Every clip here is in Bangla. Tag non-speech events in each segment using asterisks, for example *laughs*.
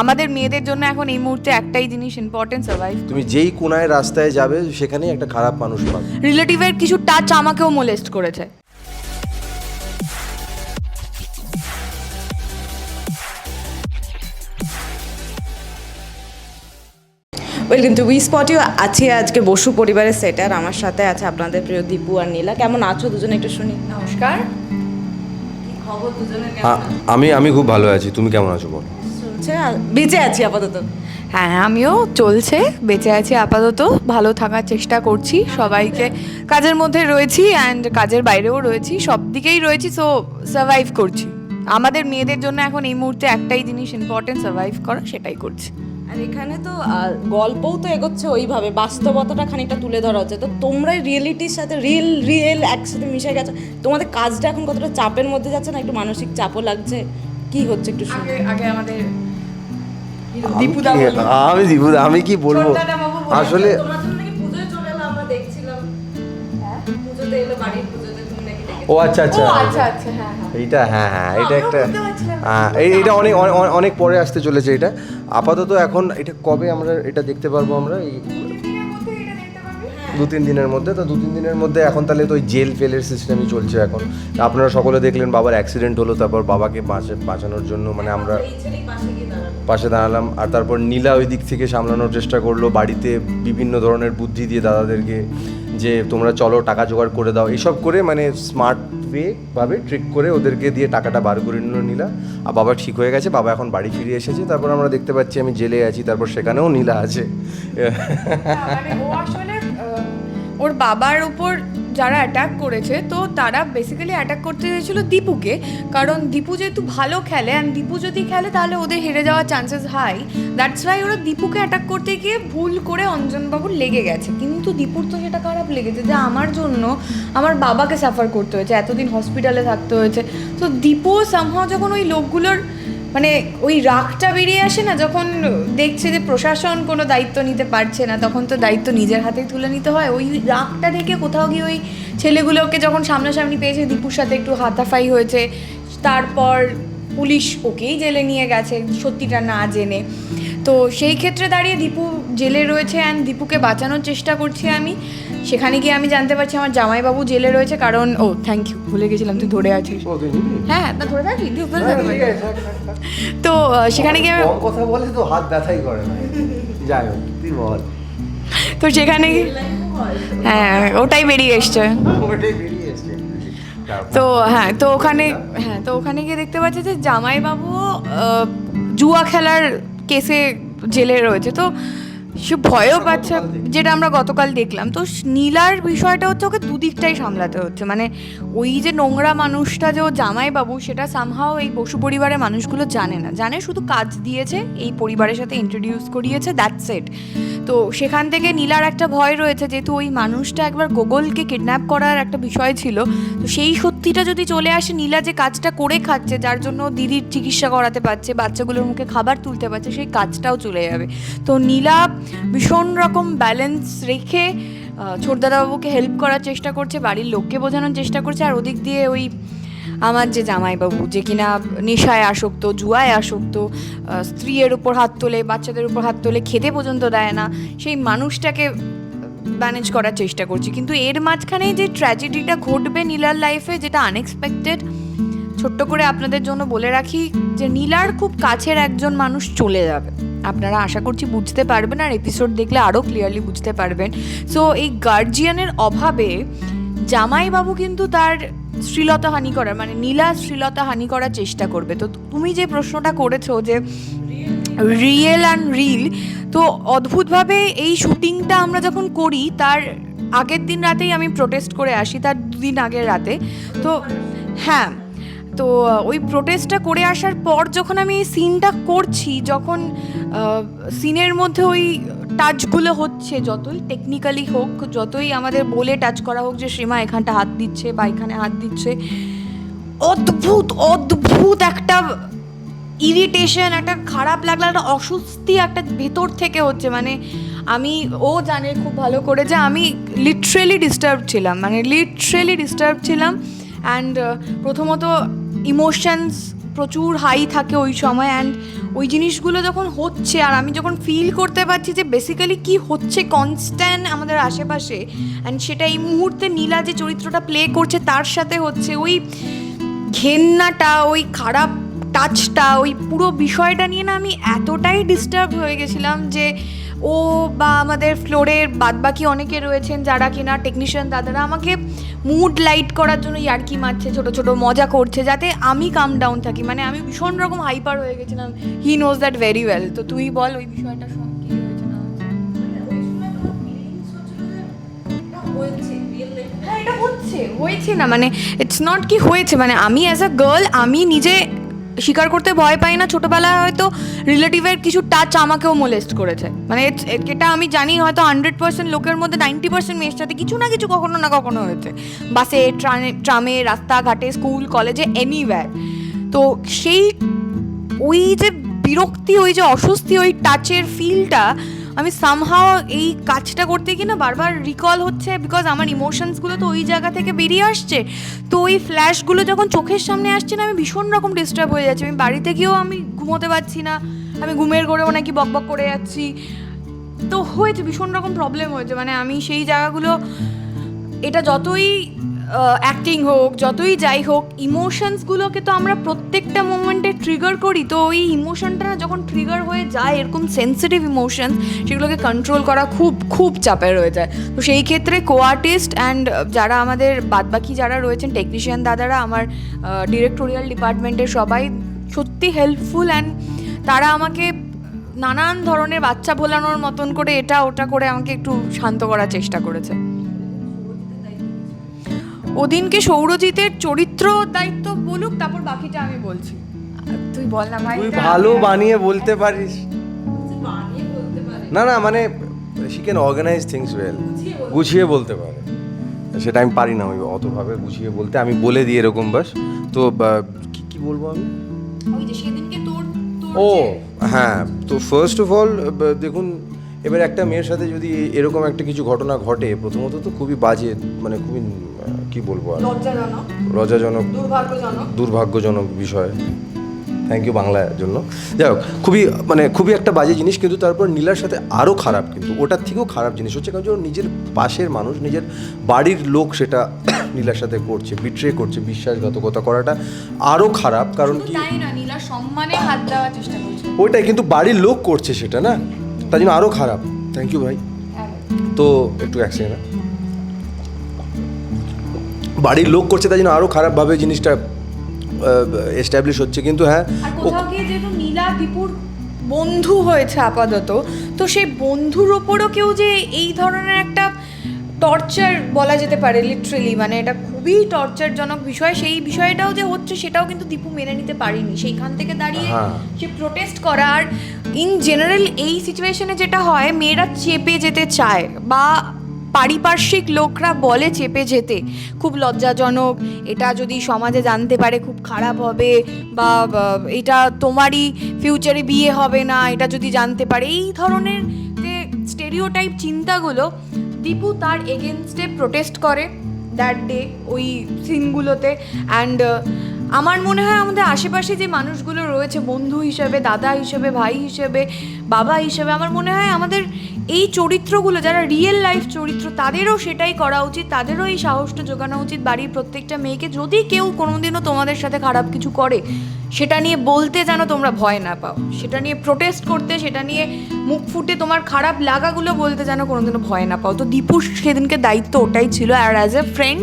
আমাদের মেয়েদের জন্য এখন এই মুহূর্তে একটাই জিনিস ইম্পর্টেন্ট সার্ভাইভ তুমি যেই কোনায় রাস্তায় যাবে সেখানেই একটা খারাপ মানুষ পাবে। রিলেটিভের কিছু টাচ আমাকেও মোলেস্ট করেছে। ওয়েলকাম টু উই স্পটিও আছি আজকে বসু পরিবারের সেটার আমার সাথে আছে আপনাদের প্রিয় দীপু আর নীলা। কেমন আছো? দুজনে একটু শুনি। নমস্কার। খবর দুজনের? আমি আমি খুব ভালো আছি। তুমি কেমন আছো বলো? চলছে আর বেঁচে আছি আপাতত। হ্যাঁ আমিও চলছে বেঁচে আছি আপাতত ভালো থাকার চেষ্টা করছি সবাইকে। কাজের মধ্যে রয়েছি অ্যান্ড কাজের বাইরেও রয়েছি সব দিকেই রয়েছি সো সার্ভাইভ করছি। আমাদের মেয়েদের জন্য এখন এই মুহূর্তে একটাই জিনিস ইম্পর্টেন্ট সার্ভাইভ করা সেটাই করছি। আর এখানে তো গল্পও তো এগোচ্ছে ওইভাবে বাস্তবতাটা খানিকটা তুলে ধরা হচ্ছে। তো তোমরা রিয়েলিটির সাথে রিয়েল রিয়েল একসাথে মিশে গেছো। তোমাদের কাজটা এখন কতটা চাপের মধ্যে যাচ্ছে না একটু মানসিক চাপও লাগছে? কি হচ্ছে একটু শুনি। আগে আগে আমাদের আমি দীপুদা আমি কি বলব? আসলে হ্যাঁ ও আচ্ছা আচ্ছা। আচ্ছা আচ্ছা হ্যাঁ হ্যাঁ। এইটা হ্যাঁ হ্যাঁ এটা একটা হ্যাঁ এই- এইটা অনেক- অনেক পরে আসতে চলেছে এটা। আপাতত এখন এটা কবে আমরা এটা দেখতে পারব আমরা? এই দু তিন দিনের মধ্যে, তো দু তিন দিনের মধ্যে এখন তাহলে তো ওই জেল ফেলের সিস্টেমই চলছে এখন। আপনারা সকলে দেখলেন বাবার অ্যাক্সিডেন্ট হলো, তারপর বাবাকে বাঁচা- বাঁচানোর জন্য মানে আমরা পাশে দাঁড়ালাম, আর তারপর নীলা ওই দিক থেকে সামলানোর চেষ্টা করল, বাড়িতে বিভিন্ন ধরনের বুদ্ধি দিয়ে দাদাদেরকে যে তোমরা চলো, টাকা জোগাড় করে দাও, এসব করে মানে স্মার্ট ওয়ে ভাবে ট্রিক করে ওদেরকে দিয়ে টাকাটা বার করে নিল নীলা। আর বাবা ঠিক হয়ে গেছে, বাবা এখন বাড়ি ফিরে এসেছে, তারপর আমরা দেখতে পাচ্ছি আমি জেলে আছি, তারপর সেখানেও নীলা আছে। ওর বাবার উপর যারা অ্যাটাক করেছে, তো তারা বেসিক্যালি অ্যাটাক করতে চেয়েছিল দীপুকে। কারণ দীপু যেহেতু ভালো খেলে অ্যান্ড দীপু যদি খেলে, তাহলে ওদের হেরে যাওয়ার চান্সেস হাই দ্যাটস ওয়াই ওরা দীপুকে অ্যাটাক করতে গিয়ে ভুল করে অঞ্জনবাবুর লেগে গেছে। কিন্তু দীপুর তো সেটা খারাপ লেগেছে যে আমার জন্য আমার বাবাকে সাফার করতে হয়েছে, এতদিন হসপিটালে থাকতে হয়েছে। তো দীপুও সামহাও যখন ওই লোকগুলোর মানে ওই রাগটা বেরিয়ে আসে না যখন দেখছে যে প্রশাসন কোনো দায়িত্ব নিতে পারছে না, তখন তো দায়িত্ব নিজের হাতেই তুলে নিতে হয়। ওই রাগটা থেকে কোথাও গিয়ে ওই ছেলেগুলোকে যখন সামনাসামনি পেয়েছে, দীপুর সাথে একটু হাতাফাই হয়েছে, তারপর পুলিশ ওকেই জেলে নিয়ে গেছে সত্যিটা না জেনে। তো সেই ক্ষেত্রে দাঁড়িয়ে দীপু জেলে রয়েছে অ্যান্ড দীপুকে বাঁচানোর চেষ্টা করছি আমি। সেখানে গিয়ে আমি জানতে পারছি আমার জামাইবাবু জেলে রয়েছে কারণ ও থ্যাংক ইউ ভুলে গেছিলাম তুই ধরে আছিস। হ্যাঁ না ধরে থাকি থাকবি তো সেখানে গিয়ে আমি- কথা বলে তো হাত ব্যথাই করে না। যাই হোক তুই বল। তো সেখানে গিয়ে হ্যাঁ। ওটাই বেরিয়ে এসছে। ওটাই বেরিয়ে এসছে তো হ্যাঁ তো ওখানে হ্যাঁ তো ওখানে গিয়ে দেখতে পাচ্ছি যে জামাইবাবু জুয়া খেলার কেসে জেলে রয়েছে। তো সে ভয়ও পাচ্ছে, যেটা আমরা গতকাল দেখলাম। তো নীলার বিষয়টা হচ্ছে ওকে দুদিকটাই সামলাতে হচ্ছে। মানে ওই যে নোংরা মানুষটা যে ও জামাইবাবু, সেটা সামহাও এই বসু পরিবারের মানুষগুলো জানে না। জানে শুধু কাজ দিয়েছে, এই পরিবারের সাথে ইন্ট্রোডিউস করিয়েছে দ্যাটস ইট তো সেখান থেকে নীলার একটা ভয় রয়েছে, যেহেতু ওই মানুষটা একবার গোগলকে কিডন্যাপ করার একটা বিষয় ছিল। তো সেই সত্যিটা যদি চলে আসে, নীলা যে কাজটা করে খাচ্ছে, যার জন্য দিদির চিকিৎসা করাতে পারছে, বাচ্চাগুলোর মুখে খাবার তুলতে পারছে, সেই কাজটাও চলে যাবে। তো নীলা ভীষণ রকম ব্যালেন্স রেখে ছোটদাদাবাবুকে হেল্প করার চেষ্টা করছে বাড়ির লোককে বোঝানোর চেষ্টা করছে আর ওদিক দিয়ে ওই আমার যে জামাইবাবু যে কিনা নেশায় আসক্ত জুয়ায় আসক্ত আহ, স্ত্রীর উপর হাত তোলে বাচ্চাদের উপর হাত তোলে খেতে পর্যন্ত দেয় না সেই মানুষটাকে ম্যানেজ করার চেষ্টা করছি। কিন্তু এর মাঝখানে যে ট্র্যাজেডিটা ঘটবে নীলার লাইফে যেটা আনএক্সপেক্টেড ছোট্ট করে আপনাদের জন্য বলে রাখি যে নীলার খুব কাছের একজন মানুষ চলে যাবে। আপনারা আশা করছি বুঝতে পারবেন আর এপিসোড দেখলে আরও ক্লিয়ারলি বুঝতে পারবেন। সো এই গার্জিয়ানের অভাবে জামাইবাবু কিন্তু তার শ্রীলতা হানি করার মানে নীলা শ্রীলতা হানি করার চেষ্টা করবে। তো তুমি যে প্রশ্নটা করেছ যে রিয়েল অ্যান্ড রিল তো অদ্ভুতভাবে এই শুটিংটা আমরা যখন করি, তার আগের দিন রাতেই আমি প্রোটেস্ট করে আসি, তার দুদিন আগের রাতে। তো হ্যাঁ তো, ওই প্রোটেস্টটা করে আসার পর যখন আমি এই সিনটা করছি, যখন সিনের মধ্যে ওই টাচগুলো হচ্ছে, যতই টেকনিক্যালি হোক, যতই আমাদের বলে টাচ করা হোক যে সীমা এখানটা হাত দিচ্ছে বা এখানে হাত দিচ্ছে। অদ্ভুত অদ্ভুত একটা ইরিটেশন একটা খারাপ লাগল, একটা অস্বস্তি একটা ভেতর থেকে হচ্ছে। মানে আমি, ও জানে খুব ভালো করে যে, আমি লিটারেলি ডিস্টার্ব ছিলাম। মানে লিটারেলি ডিস্টার্ব ছিলাম। অ্যান্ড প্রথমত ইমোশনস প্রচুর হাই থাকে ওই সময় অ্যান্ড ওই জিনিসগুলো যখন হচ্ছে আর আমি যখন ফিল করতে পারছি যে বেসিক্যালি কি হচ্ছে কনস্ট্যান্ট আমাদের আশেপাশে অ্যান্ড সেটা এই মুহূর্তে নীলা যে চরিত্রটা প্লে করছে তার সাথে হচ্ছে ওই ঘেন্নাটা, ওই খারাপ টাচটা ওই পুরো বিষয়টা নিয়ে না আমি এতটাই ডিস্টার্ব হয়ে গেছিলাম যে ও বা আমাদের ফ্লোরের বাদবাকি অনেকে রয়েছেন যারা কিনা টেকনিশিয়ান দাদারা আমাকে মুড লাইট করার জন্য ইয়ার্কি মারছে, ছোট ছোট মজা করছে যাতে আমি কাম ডাউন থাকি। মানে আমি ভীষণ রকম হাইপার হয়ে গেছিলাম। He knows that very well তো তুই বল ওই বিষয়টা। হ্যাঁ হয়েছে না। মানে ইটস নট কি হয়েছে মানে আমি অ্যাজ আ গার্ল আমি নিজে স্বীকার করতে ভয় পাই না। ছোটোবেলায় হয়তো রিলেটিভের কিছু টাচ আমাকেও মোলেস্ট করেছে। মানে এটা আমি জানি হয়তো হান্ড্রেড পার্সেন্ট লোকের মধ্যে নাইনটি পার্সেন্ট মেয়ের সাথে কিছু না কিছু কখনো না কখনো হয়েছে। বাসে ট্রামে ট্রামে, রাস্তাঘাটে, স্কুল, কলেজে এনিওয়্যার তো সেই ওই যে বিরক্তি, ওই যে অস্বস্তি, ওই টাচের ফিলটা আমি সামহাও এই কাজটা করতে গিয়ে না বারবার রিকল হচ্ছে বিকজ আমার ইমোশনসগুলো তো ওই জায়গা থেকে বেরিয়ে আসছে। তো ওই ফ্ল্যাশগুলো যখন চোখের সামনে আসছে না, আমি ভীষণ রকম ডিস্টার্ব হয়ে যাচ্ছি। আমি বাড়িতে গিয়েও আমি ঘুমোতে পারছি না, আমি ঘুমের ঘরেও নাকি বক করে যাচ্ছি। তো হয়েছে, ভীষণ রকম প্রবলেম হয়েছে। মানে আমি সেই জায়গাগুলো, এটা যতই অ্যাক্টিং হোক, যতই যাই হোক ইমোশনসগুলোকে তো আমরা প্রত্যেকটা মোমেন্টে ট্রিগার করি। তো ওই ইমোশনটা যখন ট্রিগার হয়ে যায়, এরকম সেন্সিটিভ ইমোশন সেগুলোকে কন্ট্রোল করা খুব খুব চাপের হয়ে যায়। তো সেই ক্ষেত্রে কো আর্টিস্ট অ্যান্ড যারা আমাদের বাদবাকি যারা রয়েছেন টেকনিশিয়ান দাদারা, আমার ডিরেক্টোরিয়াল ডিপার্টমেন্টের সবাই সত্যি হেল্পফুল অ্যান্ড তারা আমাকে নানান ধরনের বাচ্চা ভোলানোর মতন করে এটা, ওটা করে আমাকে একটু শান্ত করার চেষ্টা করেছে। ওদিনকে সৌরজিতের চরিত্র দায়িত্ব বলুক তারপর বাকিটা আমি বলছি। তুই বল না ভাই। তুই ভালো বানিয়ে বলতে পারিস। না না মানে she can organise things well গুছিয়ে বলতে পারে। সেটা আমি পারি না ওই অতভাবে গুছিয়ে বলতে আমি বলে দিই এরকম বাস। তো কি কি বলব আমি? ওই যে সেদিনকে তোর তোর ও হ্যাঁ তো ফার্স্ট অফ অল দেখুন এবার একটা মেয়ের সাথে যদি এরকম একটা কিছু ঘটনা ঘটে প্রথমত তো খুবই বাজে মানে খুবই কি বলব আর? লজ্জাজনক লজ্জাজনক দুর্ভাগ্যজনক। বিষয়। থ্যাংক ইউ বাংলার জন্য। যাই হোক খুবই মানে খুবই একটা বাজে জিনিস কিন্তু তারপর নীলার সাথে আরও খারাপ কিন্তু ওটার থেকেও খারাপ জিনিস হচ্ছে কারণ নিজের পাশের মানুষ নিজের বাড়ির লোক সেটা *coughs* নীলার সাথে করছে বিট্রে করছে বিশ্বাসঘাতকতা করাটা আরও খারাপ কারণ কি? তাই না নীলা সম্মানে হাত দেওয়ার চেষ্টা করছে। ওইটাই কিন্তু বাড়ির লোক করছে সেটা না? তাই জন্য আরও খারাপ। থ্যাংক ইউ ভাই। তো একটু এক সেকেন্ড বাড়ির লোক করছে তাই জন্য আরও খারাপভাবে জিনিসটা এস্টাবলিশ হচ্ছে। কিন্তু হ্যাঁ কোথাও গিয়ে যেহেতু নীলা দীপুর বন্ধু হয়েছে আপাতত তো সেই বন্ধুর ওপরও কেউ যে এই ধরনের একটা টর্চার বলা যেতে পারে লিটারেলি মানে এটা খুবই টর্চারজনক বিষয়। সেই বিষয়টাও যে হচ্ছে সেটাও কিন্তু দীপু মেনে নিতে পারিনি। সেইখান থেকে দাঁড়িয়ে হ্যাঁ। সে প্রোটেস্ট করা আর ইন জেনারেল এই সিচুয়েশনে যেটা হয় মেয়েরা চেপে যেতে চায় বা পারিপার্শ্বিক লোকরা বলে চেপে যেতে। খুব লজ্জাজনক। এটা যদি সমাজে জানতে পারে, খুব খারাপ হবে বা এটা তোমারই ফিউচারে বিয়ে হবে না, এটা যদি জানতে পারে। এই ধরনের যে স্টেরিওটাইপ চিন্তাগুলো, দীপু তার এগেনস্টে প্রোটেস্ট করে দ্যাট ডে ওই সিনগুলোতে অ্যান্ড আমার মনে হয় আমাদের আশেপাশে যে মানুষগুলো রয়েছে, বন্ধু হিসেবে, দাদা হিসেবে, ভাই হিসেবে, বাবা হিসেবে, আমার মনে হয় আমাদের এই চরিত্রগুলো, যারা রিয়েল লাইফ চরিত্র, তাদেরও সেটাই করা উচিত, তাদেরও এই সাহসটা জোগানো উচিত বাড়ির প্রত্যেকটা মেয়েকে। যদি কেউ কোনোদিনও তোমাদের সাথে খারাপ কিছু করে, সেটা নিয়ে বলতে যেন তোমরা ভয় না পাও, সেটা নিয়ে প্রোটেস্ট করতে, সেটা নিয়ে মুখ ফুটে তোমার খারাপ লাগাগুলো বলতে যেন কোনোদিনও ভয় না পাও। তো দীপু সেদিনকে দায়িত্ব ওটাই ছিল, আর অ্যাজ এ ফ্রেন্ড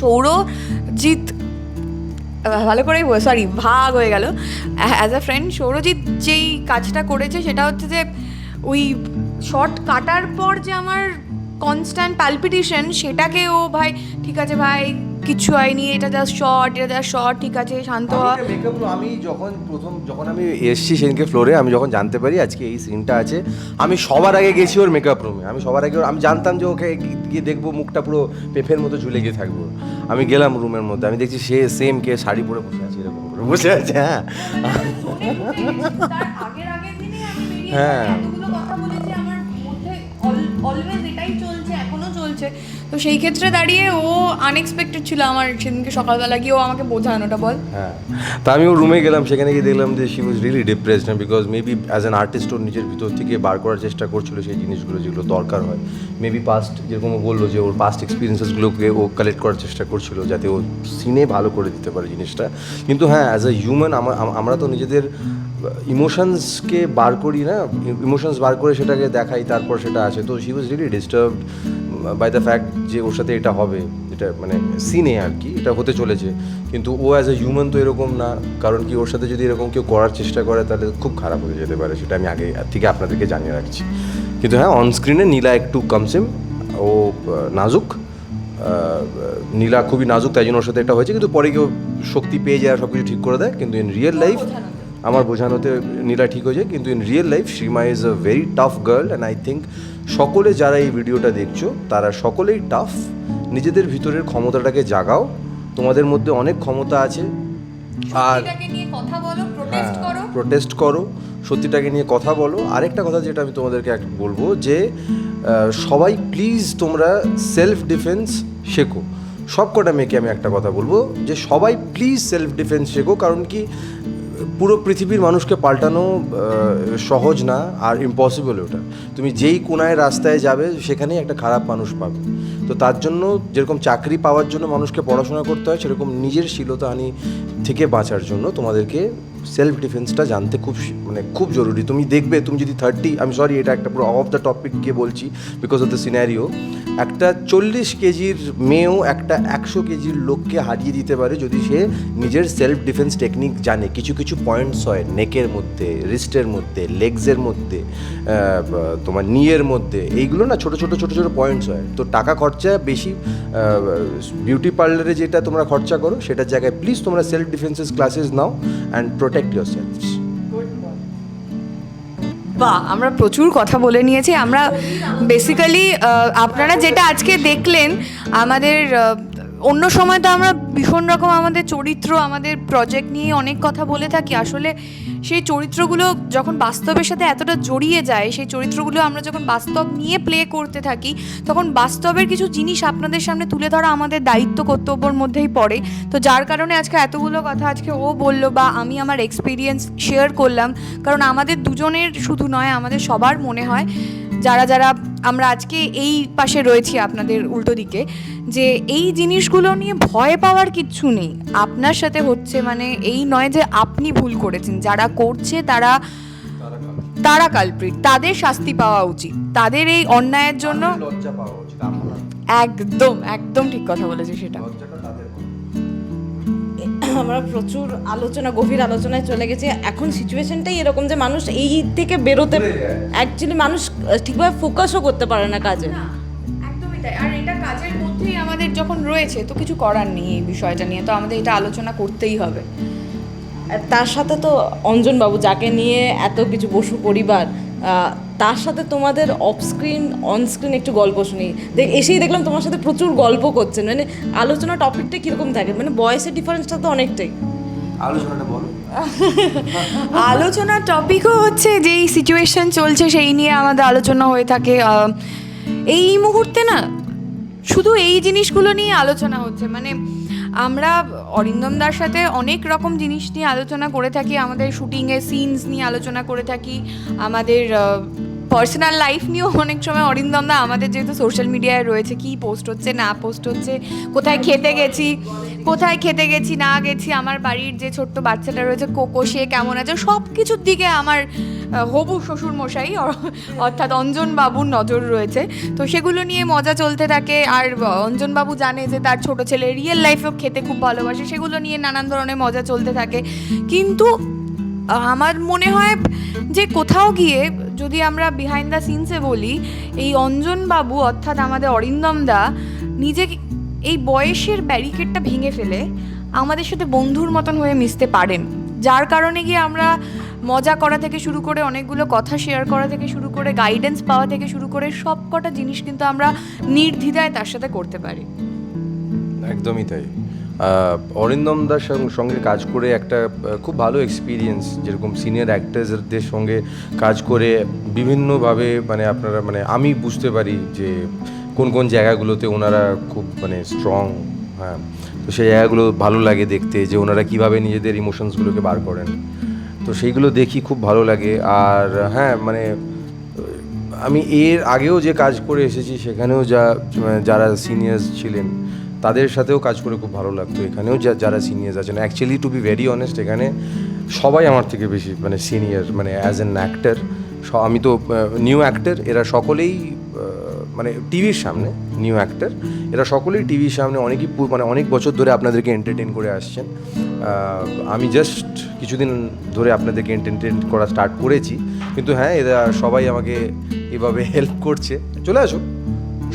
সৌরজিৎ ভালো করেই সরি ভাগ হয়ে গেল। অ্যাজ আ ফ্রেন্ড সৌরজিৎ যেই কাজটা করেছে, সেটা হচ্ছে যে, ওই শর্ট কাটার পর যে আমার কনস্ট্যান্ট প্যালপিটেশন সেটাকে ও ভাই, ঠিক আছে ভাই কিচ্ছু হয়নি এটা জাস্ট শর্ট এটা জাস্ট শর্ট ঠিক আছে শান্ত হওয়া মেকআপ আমি যখন প্রথম যখন আমি এসছি সেদিনকে ফ্লোরে আমি যখন জানতে পারি আজকে এই সিনটা আছে আমি সবার আগে গেছি ওর মেকআপ রুমে আমি সবার আগে ওর- আমি জানতাম যে ওকে গিয়ে দেখব মুখটা পুরো পেফের মতো ঝুলে গিয়ে থাকব। আমি গেলাম রুমের মধ্যে আমি দেখছি সে সেম কে শাড়ি পরে বসে আছে এরকম করে বসে আছে হ্যাঁ। হ্যাঁ। এতগুলো কথা বলেছি আমার মধ্যে অলওয়েজ এটাই চলছে। চলছে তো সেই ক্ষেত্রে দাঁড়িয়ে ও আনএক্সপেক্টেড ছিল আমার সেদিনকে সকালবেলা গিয়ে ও আমাকে বোঝানোটা বল। হ্যাঁ। তা আমি ওর রুমে গেলাম, সেখানে গিয়ে দেখলাম যে she was really depressed because maybe as an artist ওর নিজের ভিতর থেকে বার করার চেষ্টা করছিল সেই জিনিসগুলো যেগুলো দরকার হয়। মেবি পাস্ট যেরকম ও বলল যে ওর পাস্ট এক্সপিরিয়েন্সেসগুলোকে ও কালেক্ট করার চেষ্টা করছিল যাতে ও সিনে ভালো করে দিতে পারে জিনিসটা। কিন্তু হ্যাঁ অ্যাজ আ হিউম্যান আমরা তো নিজেদের ইমোশনসকে বার করি না ইমোশনস বার করে সেটাকে দেখাই, তারপর সেটা আছে তো she was really disturbed by the fact যে ওর সাথে এটা হবে এটা মানে সিনে আর কি এটা হতে চলেছে। কিন্তু ও অ্যাজ এ হিউম্যান তো এরকম না কারণ কি ওর সাথে যদি এরকম কেউ করার চেষ্টা করে তাহলে খুব খারাপ হয়ে যেতে পারে সেটা আমি আগে থেকে আপনাদেরকে জানিয়ে রাখছি। কিন্তু হ্যাঁ অন স্ক্রিনে নীলা একটু কমসেম ও নাজুক। নীলা খুবই নাজুক তাই জন্য ওর সাথে এটা হয়েছে কিন্তু পরে কেউ শক্তি পেয়ে যায় আর সব কিছু ঠিক করে দেয় কিন্তু ইন রিয়েল লাইফ আমার বোঝানোতে। নীলা ঠিক হয়েছে কিন্তু in real life Shrima is a very tough girl and I think সকলে যারা এই ভিডিওটা দেখছ তারা সকলেই টাফ নিজেদের ভিতরের ক্ষমতাটাকে জাগাও। তোমাদের মধ্যে অনেক ক্ষমতা আছে। আর প্রোটেস্ট করো। সত্যিটাকে নিয়ে কথা বলো। আরেকটা কথা যেটা আমি তোমাদেরকে এক বলব যে সবাই প্লিজ তোমরা সেলফ ডিফেন্স শেখো। সব কটা মেয়েকে আমি একটা কথা বলব যে সবাই প্লিজ সেলফ ডিফেন্স শেখো। কারণ কি পুরো পৃথিবীর মানুষকে পাল্টানো সহজ না আর ইম্পসিবল ওটা। তুমি যেই কোনায় রাস্তায় যাবে, সেখানেই একটা খারাপ মানুষ পাবে। তো তার জন্য যেরকম চাকরি পাওয়ার জন্য মানুষকে পড়াশোনা করতে হয়, সেরকম নিজের শীলতাহানি থেকে বাঁচার জন্য তোমাদেরকে সেলফ ডিফেন্সটা জানতে খুব মানে খুব জরুরি। তুমি দেখবে, তুমি যদি থার্টি আমি সরি এটা একটা পুরো অফ দ্য টপিক গিয়ে বলছি বিকজ অফ দ্য সিনারিও একটা চল্লিশ কেজির মেয়েও একটা একশো কেজির লোককে হারিয়ে দিতে পারে যদি সে নিজের সেলফ ডিফেন্স টেকনিক জানে। কিছু কিছু পয়েন্টস হয় নেকের মধ্যে রিস্টের মধ্যে লেগসের মধ্যে তোমার নিয়ের মধ্যে। এইগুলো না ছোটো ছোটো ছোটো ছোটো পয়েন্টস হয়। তো টাকা খরচা বেশি বিউটি পার্লারে যেটা তোমরা খরচা করো, সেটার জায়গায় প্লিজ তোমরা সেলফ ডিফেন্সেস ক্লাসেস নাও অ্যান্ড প্রোটেক্ট ইউর সেলফ বাহ আমরা প্রচুর কথা বলে নিয়েছি। আমরা বেসিক্যালি আপনারা যেটা আজকে দেখলেন, আমাদের অন্য সময় তো আমরা ভীষণ রকম আমাদের চরিত্র, আমাদের প্রজেক্ট নিয়ে অনেক কথা বলে থাকি। আসলে সেই চরিত্রগুলো যখন বাস্তবের সাথে এতটা জড়িয়ে যায়, সেই চরিত্রগুলো আমরা যখন বাস্তব নিয়ে প্লে করতে থাকি, তখন বাস্তবের কিছু জিনিস আপনাদের সামনে তুলে ধরা আমাদের দায়িত্ব কর্তব্যর মধ্যেই পড়ে। তো যার কারণে আজকে এতগুলো কথা আজকে ও বলল বা আমি আমার এক্সপিরিয়েন্স শেয়ার করলাম। কারণ আমাদের দুজনের শুধু নয়, আমাদের সবার মনে হয়। যারা যারা আমরা আজকে এই পাশে রয়েছি আপনাদের উল্টো দিকে যে এই জিনিসগুলো নিয়ে ভয় পাওয়ার কিচ্ছু নেই। আপনার সাথে হচ্ছে মানে এই নয় যে আপনি ভুল করেছেন যারা করছে তারা তারা কালপ্রিট তাদের শাস্তি পাওয়া উচিত। তাদের এই অন্যায়ের জন্য একদম একদম ঠিক কথা বলেছে সেটা। আমরা প্রচুর আলোচনা গভীর আলোচনায় চলে গেছি। এখন সিচুয়েশনটাই এরকম যে মানুষ এই থেকে বেরোতে অ্যাকচুয়ালি মানুষ ঠিকভাবে ফোকাসও করতে পারে না কাজে। একদমই তাই। আর এটা কাজের মধ্যেই আমাদের যখন রয়েছে তো কিছু করার নেই এই বিষয়টা নিয়ে। তো আমাদের এটা আলোচনা করতেই হবে। আর তার সাথে তো অঞ্জনবাবু যাকে নিয়ে এত কিছু বসু পরিবার তার সাথে তোমাদের অফ স্ক্রিন অন স্ক্রিন একটু গল্প শুনি। দেখ এসেই দেখলাম তোমার সাথে প্রচুর গল্প করছেন মানে আলোচনা টপিকটা কীরকম থাকে? মানে বয়সের ডিফারেন্সটা তো অনেকটাই। আলোচনাটা বলো। *laughs* আলোচনার টপিকও হচ্ছে যেই সিচুয়েশন চলছে সেই নিয়ে আমাদের আলোচনা হয়ে থাকে। এই মুহূর্তে না শুধু এই জিনিসগুলো নিয়ে আলোচনা হচ্ছে। মানে আমরা অরিন্দম দার সাথে অনেক রকম জিনিস নিয়ে আলোচনা করে থাকি, আমাদের শুটিংয়ের সিনস নিয়ে আলোচনা করে থাকি, আমাদের পার্সোনাল লাইফ নিয়েও অনেক সময় অরিন্দম দা আমাদের যেহেতু সোশ্যাল মিডিয়ায় রয়েছে, কি পোস্ট হচ্ছে, না পোস্ট হচ্ছে, কোথায় খেতে গেছি কোথায় খেতে গেছি, না গেছি, আমার বাড়ির যে ছোট্ট বাচ্চাটা রয়েছে, কোকো, সে কেমন আছে সব কিছুর দিকে আমার হবু শ্বশুর মশাই অর্থাৎ অঞ্জন বাবুর নজর রয়েছে। তো সেগুলো নিয়ে মজা চলতে থাকে, আর অঞ্জন বাবু জানে যে তার ছোট ছেলে রিয়েল লাইফেও খেতে খুব ভালোবাসে, সেগুলো নিয়ে নানান ধরনের মজা চলতে থাকে। কিন্তু, আমার মনে হয় যে কোথাও গিয়ে, যদি আমরা বিহাইন্ড দ্য সিনসে বলি, এই অঞ্জন বাবু অর্থাৎ আমাদের অরিন্দম দা নিজে এই বয়সের ব্যারিকেডটা ভেঙে ফেলে আমাদের সাথে বন্ধুর মতন হয়ে মিশতে পারেন। যার কারণে গিয়ে আমরা মজা করা থেকে শুরু করে অনেকগুলো কথা শেয়ার করা থেকে শুরু করে গাইডেন্স পাওয়া থেকে শুরু করে সব কটা জিনিস কিন্তু আমরা নির্দ্বিধায় তার সাথে করতে পারি। একদমই তাই। অরিন্দম দার সঙ্গে কাজ করে একটা খুব ভালো এক্সপিরিয়েন্স যেরকম সিনিয়র অ্যাক্টার্সদের সঙ্গে কাজ করে বিভিন্নভাবে মানে আপনারা মানে আমি বুঝতে পারি যে কোন কোন জায়গাগুলোতে ওনারা খুব মানে স্ট্রং হ্যাঁ। তো সেই জায়গাগুলো ভালো লাগে দেখতে, যে ওনারা কীভাবে নিজেদের ইমোশনসগুলোকে বার করেন। তো সেইগুলো দেখি খুব ভালো লাগে। আর হ্যাঁ মানে আমি এর আগেও যে কাজ করে এসেছি, সেখানেও যা, যারা সিনিয়র্স ছিলেন, তাদের সাথেও কাজ করে খুব ভালো লাগতো। এখানেও যা, যারা সিনিয়র্স আছেন actually to be very honest এখানে সবাই আমার থেকে বেশি মানে সিনিয়র মানে অ্যাজ অ্যান অ্যাক্টার আমি তো নিউ অ্যাক্টার এরা সকলেই মানে টিভির সামনে নিউ অ্যাক্টার এরা সকলেই টিভির সামনে অনেকই মানে অনেক বছর ধরে আপনাদেরকে এন্টারটেন করে আসছেন। আমি জাস্ট কিছুদিন ধরে আপনাদেরকে এন্টারটেন করা স্টার্ট করেছি কিন্তু হ্যাঁ এরা সবাই আমাকে এভাবে হেল্প করছে। চলে আসো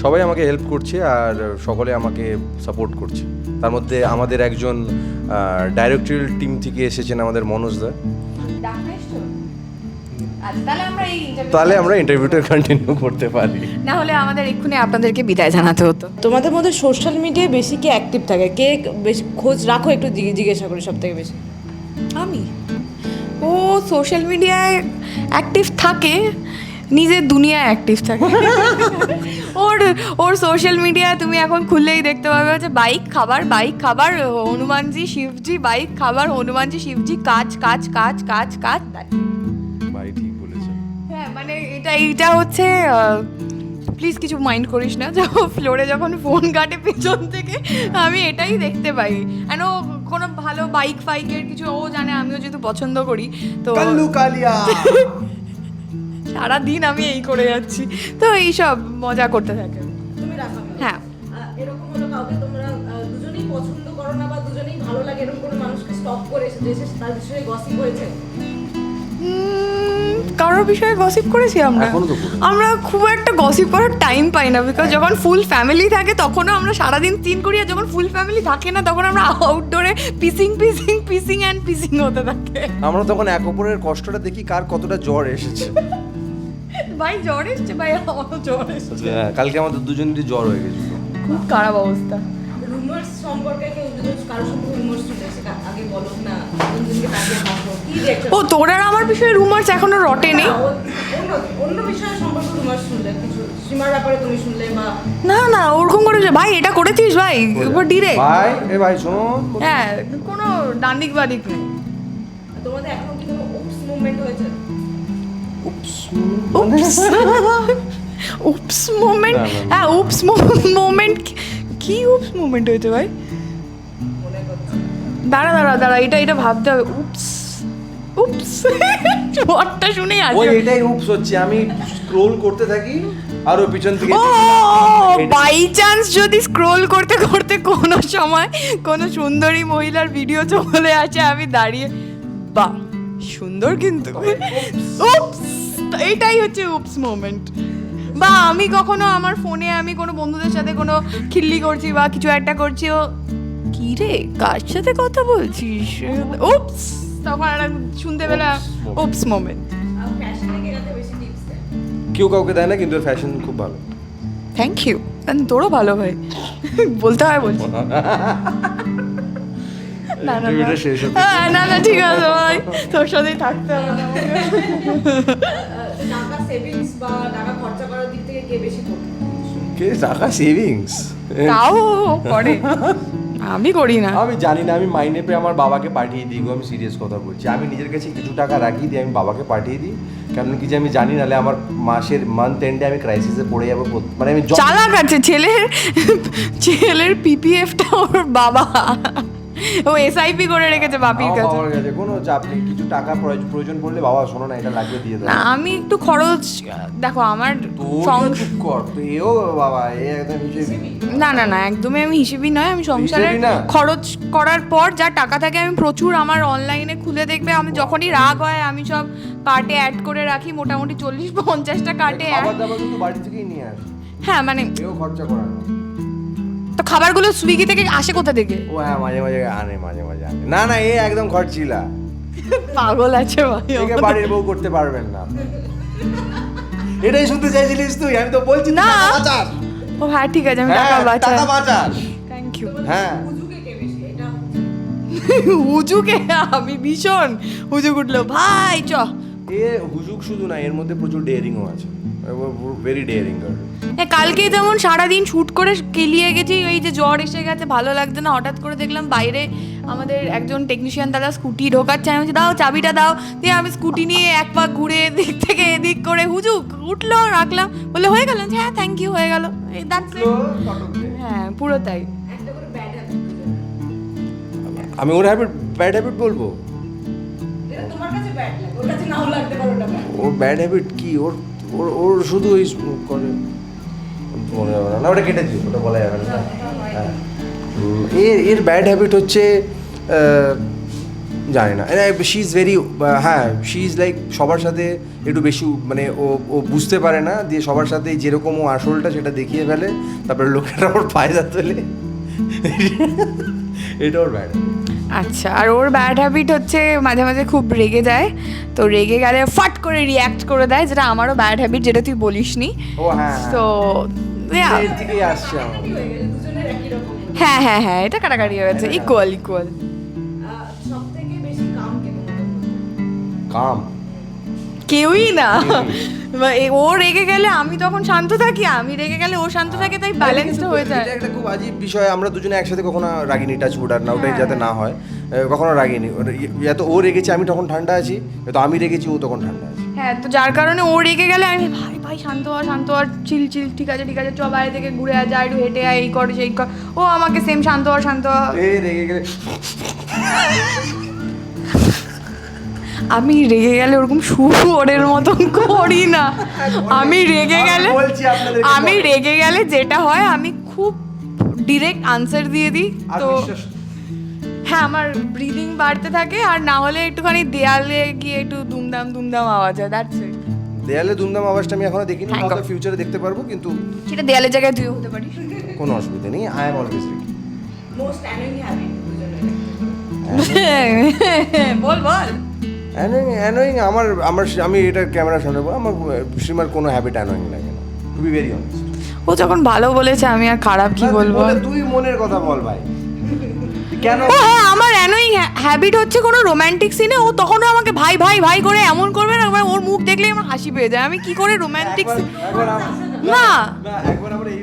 সবাই আমাকে হেল্প করছে আর সকলে আমাকে সাপোর্ট করছে। তার মধ্যে আমাদের একজন ডাইরেক্টরিয়াল টিম থেকে এসেছেন আমাদের মনোজদা আচ্ছা, তাহলে আমরা এই তাহলে আমরা ইন্টারভিউটা কন্টিনিউ করতে পারি। না হলে আমাদের এক্ষুনি আপনাদেরকে বিদায় জানাতে হতো। তোমাদের মধ্যে সোশ্যাল মিডিয়ায় বেশি কে অ্যাক্টিভ থাকে? কে বেশি খোঁজ রাখো একটু জিজ্ঞে- জিজ্ঞাসা করি সব থেকে বেশি। আমি? ও সোশ্যাল মিডিয়ায় অ্যাক্টিভ থাকে নিজের দুনিয়ায় অ্যাক্টিভ থাকে। *laughs* ওর ওর সোশ্যাল মিডিয়া তুমি এখন খুললেই দেখতে পাবে যে বাইক খাবার বাইক খাবার হনুমানজি শিবজি বাইক খাবার হনুমানজি শিবজি কাজ কাজ কাজ কাজ কাজ মানে এটা এইটা হচ্ছে প্লিজ কিছু মাইন্ড করিস না। যখন ফ্লোরে যখন ফোন কাটে পেছন থেকে আমি এটাই দেখতে পাই। ও কোনো ভালো বাইক ফাইকের কিছু ও জানে আমিও যেহেতু পছন্দ করি তো *laughs* সারাদিন আমি এই করে যাচ্ছি। তো এইসব মজা করতে থাকে। হ্যাঁ। এরকম হলো কাউকে তোমরা দুজনেই পছন্দ করো না বা দুজনেই ভালো লাগে এরকম কোনো মানুষকে স্টপ করে এসে তার বিষয়ে গসিপ হয়েছে? কারোর বিষয়ে গসিপ করেছি আমরা। আমরা খুব একটা গসিপ করার টাইম পাই না বিকজ যখন ফুল ফ্যামিলি থাকে তখনও আমরা সারাদিন তিন করি আর যখন ফুল ফ্যামিলি থাকে না তখন আমরা আউটডোরে পিসিং পিসিং পিসিং অ্যান্ড পিসিং হতে থাকে। আমরা তখন এক অপরের কষ্টটা দেখি কার কতটা জ্বর এসেছে। ভাই জ্বর এসছে? ভাই আমারও জ্বর এসছে। হ্যাঁ, কালকে আমাদের দুজনেরই জ্বর হয়ে গেছিল। খুব খারাপ অবস্থা। রুমার্স সম্পর্কে কেউ কারোর সম্পর্কে রুমার্স শুনে সে কা- আগে বলো না। ও তোর আর আমার বিষয়ে রুমার্স এখনও রটেনি? অন্য অন্য বিষয়ে সম্পর্কে রুমার্স শুনলে কিছু সীমার ব্যাপারে তুমি শুনলে বা না না ওরকম করে যে, ভাই এটা করেছিস ভাই? এবার ডিরেক্ট ভাই এ ভাই শোন। হ্যাঁ কোনো ডান্ডিক বাদিক নেই। তোমাদের এখনও কি কোনো উপস মুভমেন্ট হয়েছে উপস মোমেন্ট না, না। হ্যাঁ উপস মোমেন্ট *laughs* কি উপস মোমেন্ট হয়েছে ভাই? দাঁড়া দাঁড়া দাঁড়া এটা এটা ভাবতে হবে। উপস উপস ওয়ার্ডটা *laughs* শুনেই ওই এটাই উপস হচ্ছে। আমি স্ক্রোল করতে থাকি আর পিছন থেকে ও বাই চান্স যদি স্ক্রোল করতে করতে কোনো সময় কোনো সুন্দরী মহিলার ভিডিও চলে আসে আমি দাঁড়িয়ে বাহ সুন্দর কিন্তু। উপস এইটাই হচ্ছে উপস মোমেন্ট বা আমি কখনো আমার ফোনে আমি কোনো বন্ধুদের সাথে কোনো খিল্লি করছি বা কিছু একটা করছি ও কি রে কার সাথে কথা বলছিস? উপস তখন একটা শুনতে পেলাম উপস মোমেন্ট কেউ কাউকে দেয় না কিন্তু ফ্যাশন খুব ভালো। থ্যাংক ইউ তোরও ভালো ভাই বলতে হয় বলছি। *laughs* না না হ্যাঁ, না না ঠিক আছে ভাই। তোর সাথেই থাকতে হবে। টাকা সেভিংস বা টাকা খরচা করার দিক থেকে কে বেশি কে? টাকা সেভিংস তাও করে *laughs* আমি করি না। আমি জানি না আমি মাইনে পেয়ে আমার বাবাকে পাঠিয়ে দিই গো আমি সিরিয়াস কথা বলছি। আমি নিজের কাছে কিছু টাকা রাখি দিয়ে আমি বাবাকে পাঠিয়ে দিই। কারণ কি যে আমি জানি নালে আমার মাসের মান্থ এন্ডে আমি ক্রাইসিসে পড়ে যাব মানে আমি চালাক আছে ছেলের ছেলের পিপিএফটা ওর বাবা। ও এসআইপি করে রেখেছে বাপির কাছে। কাছে কোনো চাপ নেই কিছু টাকা প্রয়োজন- পড়লে বাবা শোনো না এটা লাগিয়ে দিয়ে দাও। না আমি একটু খরচ দেখো আমার তোর সং- চুপ কর তো এও বাবা এ একদম হিসেবে। না না না একদমই আমি হিসেবই নয় আমি সংসারে খরচ করার পর যা টাকা থাকে আমি প্রচুর আমার অনলাইনে খুলে দেখবে আমি যখনই রাগ হয় আমি সব কার্টে অ্যাড করে রাখি মোটামুটি চল্লিশ পঞ্চাশটা কার্টে খাবার দাবার কিন্তু বাড়ি থেকেই নিয়ে আসি হ্যাঁ মানে খরচা করা তো খাবারগুলো সুইগি থেকে আসে কোথা থেকে? ও হ্যাঁ মাঝে মাঝে আনে মাঝে মাঝে আনে। না না এ একদম খরচিলা পাগল আছে ভাই একে বাড়ির বউ করতে পারবেন না। এটাই শুনতে চাইছিলিস তুই আমি তো বলছি না। বাঁচাস। ও হ্যাঁ ঠিক আছে আমি হ্যাঁ, টাকা বাঁচাই। টাকা বাঁচাস। থ্যাংক ইউ হ্যাঁ। উজুকে কে বেশি এটা উজুকে আমি ভীষণ উজু উঠল। ভাই চ। এ হুজুক শুধু না এর মধ্যে প্রচুর ডেয়ারিংও আছে। ভেরি ডেয়ারিং গার্ল হ্যাঁ কালকে যেমন সারাদিন শ্যুট করে কেলিয়ে গেছি এই যে জ্বর এসে গেছে ভালো লাগছে না। হঠাৎ করে দেখলাম বাইরে আমাদের একজন টেকনিশিয়ান দাদা স্কুটি ঢোকাচ্ছে। আমি দাও চাবিটা দাও। দিয়ে আমি স্কুটি নিয়ে এক পাক ঘুরে এদিক থেকে এদিক করে হুজুক উঠল রাখলাম। বলে হয়ে গেল? হ্যাঁ থ্যাংক ইউ হয়ে গেল। হ্যাঁ পুরো তাই। আমি ওর হ্যাবিট ব্যাড হ্যাবিট বলব। ওর ব্যাড হ্যাবিট কি? ওর ওর ওর শুধু ওই করে। মনে যাবে না। ওটা কেটে দিও ওটা বলা যাবে না। হ্যাঁ। এর এর ব্যাড হ্যাবিট হচ্ছে জানি না। শি ইজ ভেরি হ্যাঁ শি ইজ লাইক সবার সাথে একটু বেশি মানে ও ও বুঝতে পারে না দিয়ে সবার সাথে যেরকম ও আসলটা সেটা দেখিয়ে ফেলে তারপরে লোকেরা ওর ফায়দা তোলে। *laughs* এটা ওর ব্যাড আচ্ছা আর ওর ব্যাড হ্যাবিট হচ্ছে মাঝে মাঝে খুব রেগে যায়। তো রেগে গেলে ফাট করে রিয়াক্ট করে দেয় যেটা আমারও ব্যাড হ্যাবিট যেটা তুই বলিসনি। ও হ্যাঁ তো একই রকম হ্যাঁ হ্যাঁ হ্যাঁ এটা কাটাকাটি হয়েছে। ইকুয়াল ইকুয়াল কাম কেউই না। ও রেগে গেলে আমি তখন শান্ত থাকি আমি রেগে গেলে ও শান্ত থাকে তাই ব্যালেন্সটা হয়ে যায়। এটা একটা খুব আজীব বিষয় আমরা দুজনে একসাথে কখনো রাগিনি টাচ উড আর না ওটাই যাতে না হয়। কখনো রাগিনি এত ও রেগেছে আমি তখন ঠান্ডা আছি তো আমি রেগেছি ও তখন ঠান্ডা আছে। হ্যাঁ তো যার কারণে ও রেগে গেলে আমি ভাই ভাই শান্ত হ শান্ত হ চিল চিল ঠিক আছে ঠিক আছে চ বাইরে থেকে ঘুরে আয় যা একটু হেঁটে আয় এই কর সেই কর। ও আমাকে সেম শান্ত হ শান্ত হ এ রেগে গেলে। *laughs* আমি রেগে গেলে ওরকম শুয়োরের মতন করি না। আমি রেগে গেলে আমি রেগে গেলে যেটা হয় আমি খুব ডিরেক্ট আনসার দিয়ে দিই। তো হ্যাঁ আমার ব্রিদিং বাড়তে থাকে আর না হলে একটুখানি দেয়ালে গিয়ে একটু দুমদাম দুমদাম আওয়াজ হয় দ্যাটস ইট দেয়ালে দুমদাম আওয়াজটা আমি এখনও দেখিনি হয়তো ফিউচারে দেখতে পারব কিন্তু সেটা দেয়ালের জায়গায় তুইও হতে পারিস কোনো অসুবিধা নেই I am always ready most annoying habit বল বল। অ্যানোয়িং অ্যানোয়িং আমার আমার আমি এটা ক্যামেরার সামনে আমার শ্রীমার কোনো হ্যাবিট অ্যানোয়িং লাগে না টু বি ভেরি অনেস্ট ও যখন ভালো বলেছে আমি আর খারাপ কি বলব? তুই মনের কথা বল ভাই। কেন? ও হ্যাঁ আমার অ্যানোয়িং হ্যাবিট হচ্ছে কোনো রোমান্টিক সিনে ও তখনও আমাকে ভাই ভাই ভাই করে এমন করবে না একবার ওর মুখ দেখলেই আমার হাসি পেয়ে যায়। আমি কি করে রোমান্টিক একবার- একবার না। না একবার আমরা এই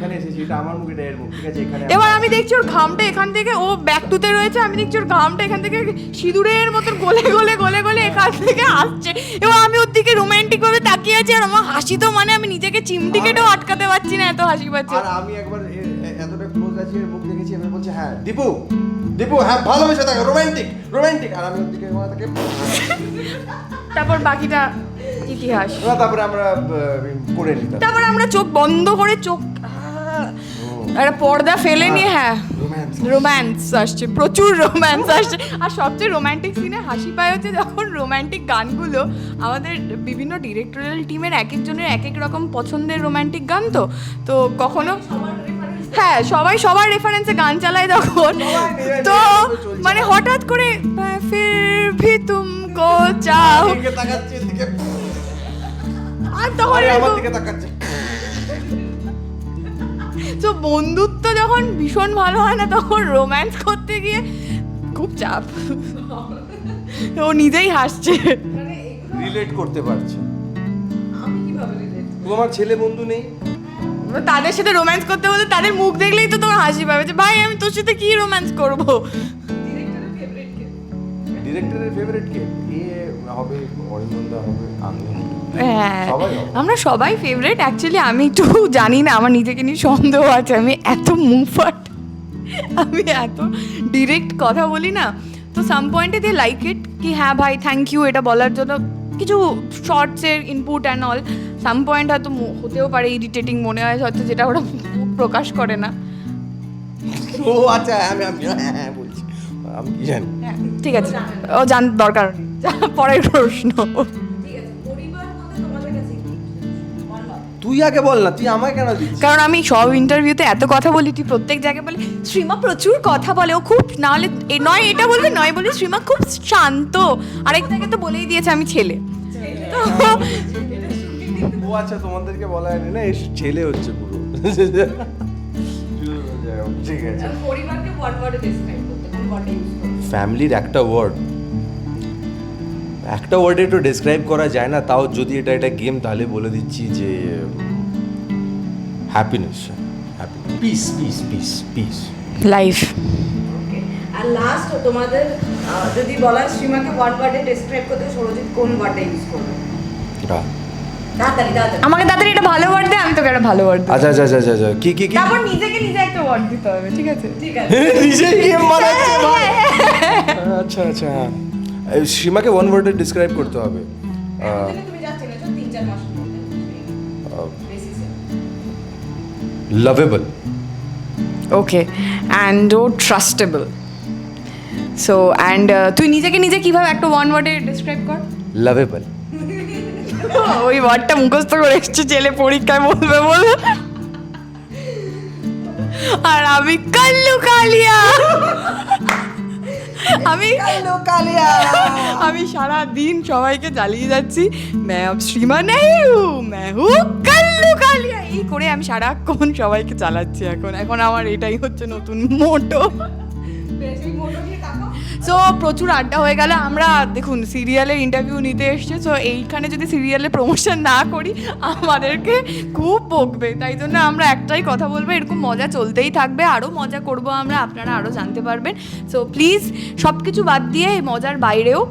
এখানে এসেছি এটা আমার মুখ এটা এর মুখ ঠিক আছে? এখানে এবার আমি দেখছি ওর ঘামটা এখান থেকে ও ব্যাক টুতে রয়েছে আমি দেখছি ওর ঘামটা এখান থেকে সিঁদুরের মতন গলে গলে গলে গলে এখান থেকে আসছে। এবার আমি ওর দিকে রোমান্টিক ভাবে তাকিয়ে আছি আর আমার হাসি তো মানে আমি নিজেকে চিমটি কেটেও আটকাতে পারছি না এত হাসি পাচ্ছে। আর আমি একবার এতটা ক্লোজ আছি এর মুখ দেখেছি এবার বলছে হ্যাঁ দীপু দীপু হ্যাঁ ভালোবেসে থাকে রোমান্টিক রোমান্টিক আর আমি ওর দিকে তাকে তারপর বাকিটা ইতিহাস। তারপরে আমরা করে নিতাম। তারপর আমরা চোখ বন্ধ করে চোখ একটা পর্দা ফেলে নিয়ে হ্যাঁ। রোম্যান্স আসছে। প্রচুর রোম্যান্স আসছে। আর সবচেয়ে রোম্যান্টিক সিনে হাসি পায় হচ্ছে যখন রোম্যান্টিক গানগুলো আমাদের বিভিন্ন ডিরেক্টোরিয়াল টিমের এক একজনের এক এক রকম পছন্দের রোম্যান্টিক গান তো। তো কখনো হ্যাঁ সবাই সবার রেফারেন্সে গান চালায় তখন। তো মানে হঠাৎ করে হ্যাঁ, ফির ভি তুম কো চাও আর তখন তো বন্ধুত্ব যখন ভীষণ ভালো হয় না তখন রোম্যান্স করতে গিয়ে খুব চাপ। ও নিজেই হাসছে। রিলেট করতে পারছে। আমার ছেলে বন্ধু নেই। তাদের সাথে রোম্যান্স করতে বলে তাদের মুখ দেখলেই তো তোমার হাসি পাবে যে ভাই আমি তোর সাথে কি রোম্যান্স করব? ডিরেক্টরের ফেভারিট কে? ডিরেক্টরের ফেভারিট কে? এ হবে অরিন্দা হবে হ্যাঁ আমরা সবাই ফেভারিট অ্যাকচুয়ালি আমি একটু *laughs* জানি না আমার নিজেকে নিয়ে সন্দেহ আছে। আমি এত মুফাট আমি এত ডিরেক্ট কথা বলি না। তো সাম পয়েন্টে দে লাইক ইট কি হ্যাঁ ভাই থ্যাংক ইউ এটা বলার জন্য কিছু শর্টসের input and all some point হয়তো হতেও পারে ইরিটেটিং মনে হয় হয়তো যেটা ওরা প্রকাশ করে না। ও আচ্ছা আমি আমি হ্যাঁ হ্যাঁ বলছি। আমি কি জানি? হ্যাঁ, ঠিক আছে। ও জান দরকার নেই। পরের প্রশ্ন। ঠিক আছে পরিবার বলতে তোমাদের কাছে কি? One love. তুই আগে বল না তুই আমায় কেন দিচ্ছিস? কারণ আমি সব ইন্টারভিউতে এত কথা বলি তুই প্রত্যেক জায়গায় বলে শ্রীমা প্রচুর কথা বলে ও খুব নাহলে এ নয় এটা বলবি নয় বলি শ্রীমা খুব শান্ত। আরেক জায়গায় তো বলেই দিয়েছে আমি ছেলে। তো ও আচ্ছা তোমাদেরকে বলা হয়নি না? ছেলে হচ্ছে পুরো। ঠিক আছে ফ্যামিলির একটা ওয়ার্ড একটা ওয়ার্ডে একটু ডেসক্রাইব করা যায় না তাও যদি এটা একটা গেম তাহলে বলে দিচ্ছি যে happiness happy peace peace peace peace life আর লাস্ট তোমাদের যদি বলা সীমাকে ওয়ান ওয়ার্ডে ডেসক্রাইব করতে সরজিৎ কোন ওয়ার্ডটা ইউজ করবে? আমাকে তাড়াতাড়ি একটা ভালো ওয়ার্ড দে আমি তোকে একটা ভালো ওয়ার্ড আচ্ছা আচ্ছা আচ্ছা আচ্ছা আচ্ছা। কি কি কি? তারপর নিজেকে নিজে একটা ওয়ার্ড দিতে হবে ঠিক আছে? ঠিক আছে। *laughs* নিজেই গেম বানাচ্ছে *laughs* ভাই। আচ্ছা আচ্ছা হ্যাঁ। সীমাকে ওয়ান ওয়ার্ডে ডিসক্রাইব করতে হবে। লাভেবল ওকে অ্যান্ড ও ট্রাস্টেবল সো অ্যান্ড তুই নিজেকে নিজে কীভাবে একটা ওয়ান ওয়ার্ডে ডিসক্রাইব কর? লাভেবল *laughs* ওই ওয়ার্ডটা মুখস্থ করে এসছে ছেলে পরীক্ষায় বলবে বল। আর আমি কাল্লু কালিয়া। আমি আমি সারা দিন সবাইকে জ্বালিয়ে যাচ্ছি। ম্যাম শ্রীমা কাল্লু কালিয়া। এই করে আমি সারাক্ষণ সবাইকে চালাচ্ছি এখন। এখন আমার এটাই হচ্ছে নতুন মোটো। সো প্রচুর আড্ডা হয়ে গেল। আমরা, দেখুন সিরিয়ালের ইন্টারভিউ নিতে এসছে। সো এইখানে যদি সিরিয়ালে প্রমোশন না করি, আমাদেরকে খুব বকবে। তাই জন্য আমরা একটাই কথা বলব, এরকম মজা চলতেই থাকবে। আরও মজা করব আমরা, আপনারা আরও জানতে পারবেন। সো প্লিজ সব কিছু বাদ দিয়ে মজার বাইরেও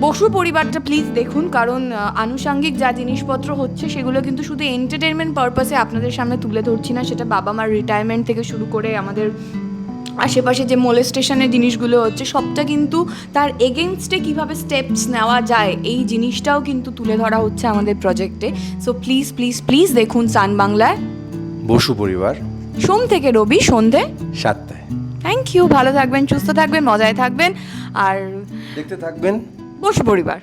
বসু পরিবারটা প্লিজ দেখুন, কারণ আনুষাঙ্গিক যা জিনিসপত্র হচ্ছে, সেগুলো কিন্তু শুধু এন্টারটেনমেন্ট পারপাসে আপনাদের সামনে তুলে ধরছি না। সেটা বাবা মার রিটায়ারমেন্ট থেকে শুরু করে আমাদের আশেপাশে যে মোলেস্টেশনের জিনিসগুলো হচ্ছে সবটা কিন্তু তার এগেনস্টে কীভাবে স্টেপস নেওয়া যায় এই জিনিসটাও কিন্তু তুলে ধরা হচ্ছে আমাদের প্রজেক্টে সো প্লিজ প্লিজ প্লিজ দেখুন সান বাংলায় বসু পরিবার। সোম থেকে রবি সন্ধে। সাতটায়। থ্যাংক ইউ ভালো থাকবেন সুস্থ থাকবেন মজায় থাকবেন। আর দেখতে থাকবেন। বসু পরিবার।